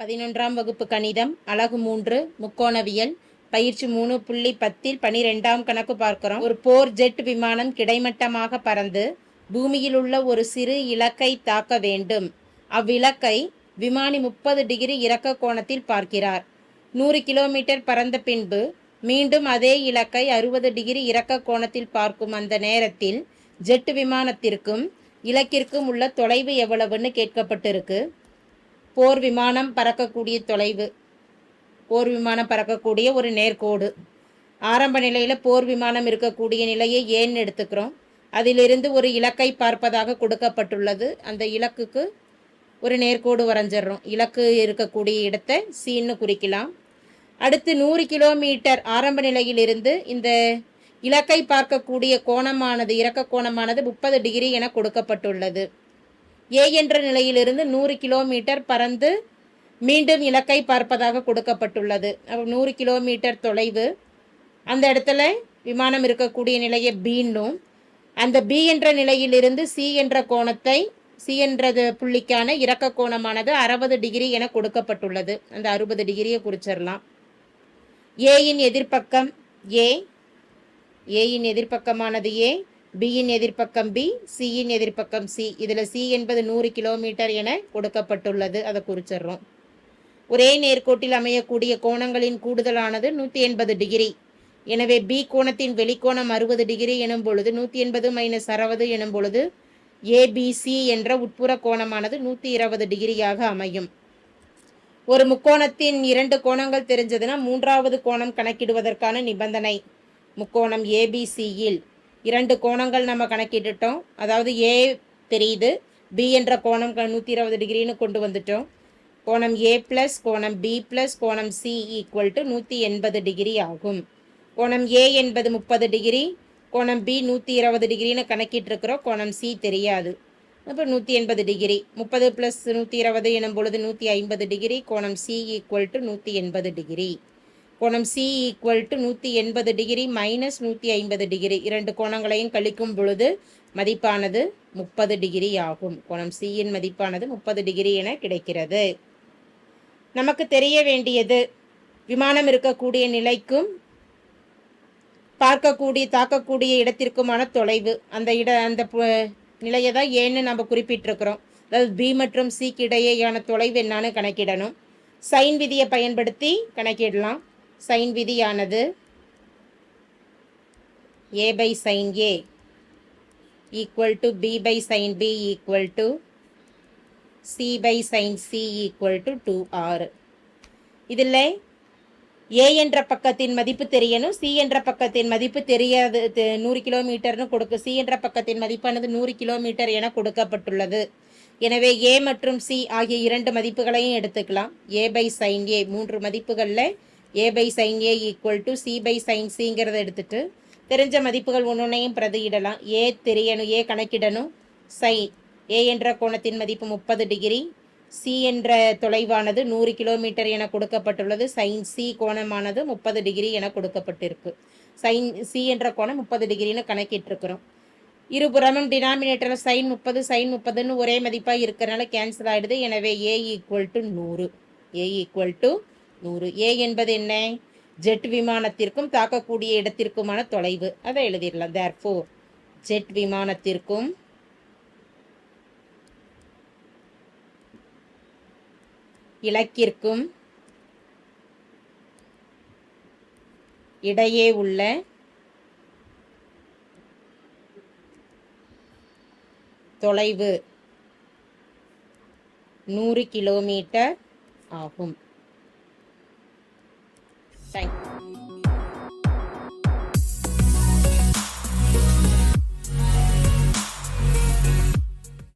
பதினொன்றாம் வகுப்பு கணிதம் அழகு மூன்று முக்கோணவியல் பயிற்சி மூணு புள்ளி பத்தில் பனிரெண்டாம் கணக்கு பார்க்கிறோம். ஒரு போர் ஜெட் விமானம் கிடைமட்டமாக பறந்து பூமியில் உள்ள ஒரு சிறு இலக்கை தாக்க வேண்டும். அவ்விலக்கை விமானி முப்பது டிகிரி இறக்க கோணத்தில் பார்க்கிறார். நூறு கிலோமீட்டர் பறந்த பின்பு மீண்டும் அதே இலக்கை அறுபது டிகிரி இறக்க கோணத்தில் பார்க்கும் அந்த நேரத்தில் ஜெட் விமானத்திற்கும் இலக்கிற்கும் உள்ள தொலைவு எவ்வளவுன்னு கேட்கப்பட்டிருக்கு. போர் விமானம் பறக்கக்கூடிய தொலைவு. போர் விமானம் பறக்கக்கூடிய ஒரு நேர்கோடு. ஆரம்ப நிலையில் போர் விமானம் இருக்கக்கூடிய நிலையை ஏன் எடுத்துக்கிறோம்? அதிலிருந்து ஒரு இலக்கை பார்ப்பதாக கொடுக்கப்பட்டுள்ளது. அந்த இலக்குக்கு ஒரு நேர்கோடு வரைஞ்சிடுறோம். இலக்கு இருக்கக்கூடிய இடத்தை சீன்னு குறிக்கலாம். அடுத்து நூறு கிலோமீட்டர் ஆரம்ப நிலையிலிருந்து இந்த இலக்கை பார்க்கக்கூடிய கோணமானது இறக்க கோணமானது முப்பது டிகிரி என கொடுக்கப்பட்டுள்ளது. ஏ என்ற நிலையிலிருந்து நூறு கிலோமீட்டர் பறந்து மீண்டும் இலக்கை பார்ப்பதாக கொடுக்கப்பட்டுள்ளது. நூறு கிலோமீட்டர் தொலைவு அந்த இடத்துல விமானம் இருக்கக்கூடிய நிலையை பீன்னும் அந்த பி என்ற நிலையிலிருந்து சி என்ற கோணத்தை சி என்றது புள்ளிக்கான இறக்க கோணமானது அறுபது டிகிரி என கொடுக்கப்பட்டுள்ளது. அந்த அறுபது டிகிரியை குறிச்சிடலாம். ஏயின் எதிர்ப்பக்கம் ஏ ஏயின் எதிர்ப்பக்கமானது ஏ பியின் எதிர்ப்பக்கம் பி சியின் எதிர்ப்பக்கம் சி இதில் சி என்பது நூறு கிலோமீட்டர் என கொடுக்கப்பட்டுள்ளது. அதை குறிச்சிடுறோம். ஒரே நேர்கோட்டில் அமையக்கூடிய கோணங்களின் கூடுதலானது நூற்றி எண்பது டிகிரி. எனவே பி கோணத்தின் வெளிக்கோணம் அறுபது டிகிரி எனும் பொழுது நூற்றி எண்பது மைனஸ் அறுபது எனும் பொழுது ஏபிசி என்ற உட்புற கோணமானது நூற்றி இருபது டிகிரியாக அமையும். ஒரு முக்கோணத்தின் இரண்டு கோணங்கள் தெரிஞ்சதுன்னா மூன்றாவது கோணம் கணக்கிடுவதற்கான நிபந்தனை. முக்கோணம் ஏபிசியில் இரண்டு கோணங்கள் நம்ம கணக்கிட்டுட்டோம். அதாவது ஏ தெரியுது. பி என்ற கோணம் நூற்றி இருபது டிகிரின்னு கொண்டு வந்துட்டோம். கோணம் ஏ ப்ளஸ் கோணம் பி ப்ளஸ் கோணம் சி ஈக்குவல் டு நூற்றி எண்பது டிகிரி ஆகும். கோணம் ஏ என்பது முப்பது டிகிரி. கோணம் பி நூற்றி இருபது டிகிரின்னு கணக்கிட்டு கோணம் சி தெரியாது. அப்போ நூற்றி எண்பது டிகிரி. முப்பது ப்ளஸ் நூற்றி இருபது எனும் பொழுது நூற்றி ஐம்பது டிகிரி. கோணம் சி ஈக்குவல் டு நூற்றி எண்பது டிகிரி. கோணம் சி ஈக்குவல் டு நூற்றி எண்பது டிகிரி மைனஸ் நூற்றி ஐம்பது டிகிரி இரண்டு கோணங்களையும் கழிக்கும் பொழுது மதிப்பானது முப்பது டிகிரி ஆகும். கோணம் சியின் மதிப்பானது முப்பது டிகிரி என கிடைக்கிறது. நமக்கு தெரிய வேண்டியது விமானம் இருக்கக்கூடிய நிலைக்கும் பார்க்கக்கூடிய தாக்கக்கூடிய இடத்திற்குமான தொலைவு. அந்த இட அந்த நிலையை தான் ஏன்னு நம்ம குறிப்பிட்டிருக்கிறோம். அதாவது பி மற்றும் சிக்கு இடையேயான தொலைவு என்னான்னு கணக்கிடணும். சைன் விதியை பயன்படுத்தி கணக்கிடலாம். சைன் விதியானது A by sine A equal to B by sine B equal to C by sine C equal to two R இதில் ஏ என்ற பக்கத்தின் மதிப்பு தெரியணும் சி என்ற பக்கத்தின் மதிப்பு தெரியாது நூறு கிலோமீட்டர்னு கொடுக்கு சி என்ற பக்கத்தின் மதிப்பானது நூறு கிலோமீட்டர் என கொடுக்கப்பட்டுள்ளது. எனவே ஏ மற்றும் சி ஆகிய இரண்டு மதிப்புகளையும் எடுத்துக்கலாம். ஏ பை சைன் ஏ மூன்று மதிப்புகளில் A by sine A equal to C by sine சிங்கிறத எடுத்துட்டு தெரிஞ்ச மதிப்புகள் ஒன்றுனையும் பிரதியிடலாம். ஏ தெரியணும் ஏ கணக்கிடணும். சைன் ஏ என்ற கோணத்தின் மதிப்பு முப்பது டிகிரி. சி என்ற தொலைவானது நூறு கிலோமீட்டர் என கொடுக்கப்பட்டுள்ளது. சைன் சி கோணமானது முப்பது டிகிரி என கொடுக்கப்பட்டிருக்கு. சைன் சி என்ற கோணம் முப்பது டிகிரின்னு கணக்கிட்டிருக்கிறோம். இருபுறமும் டினாமினேட்டரில் சைன் முப்பது சைன் முப்பதுன்னு ஒரே மதிப்பாக இருக்கிறனால கேன்சல் ஆகிடுது எனவே ஏ ஈக்குவல் டு நூறு. ஏ ஈக்குவல் டு நூறு. ஏ என்பது என்ன? ஜெட் விமானத்திற்கும் தாக்கக்கூடிய இடத்திற்குமான தொலைவு. அதை எழுதிடலாம். தேர்ஃபோர் ஜெட் விமானத்திற்கும் இலக்கிற்கும் இடையே உள்ள தொலைவு நூறு கிலோமீட்டர் ஆகும். Thank you.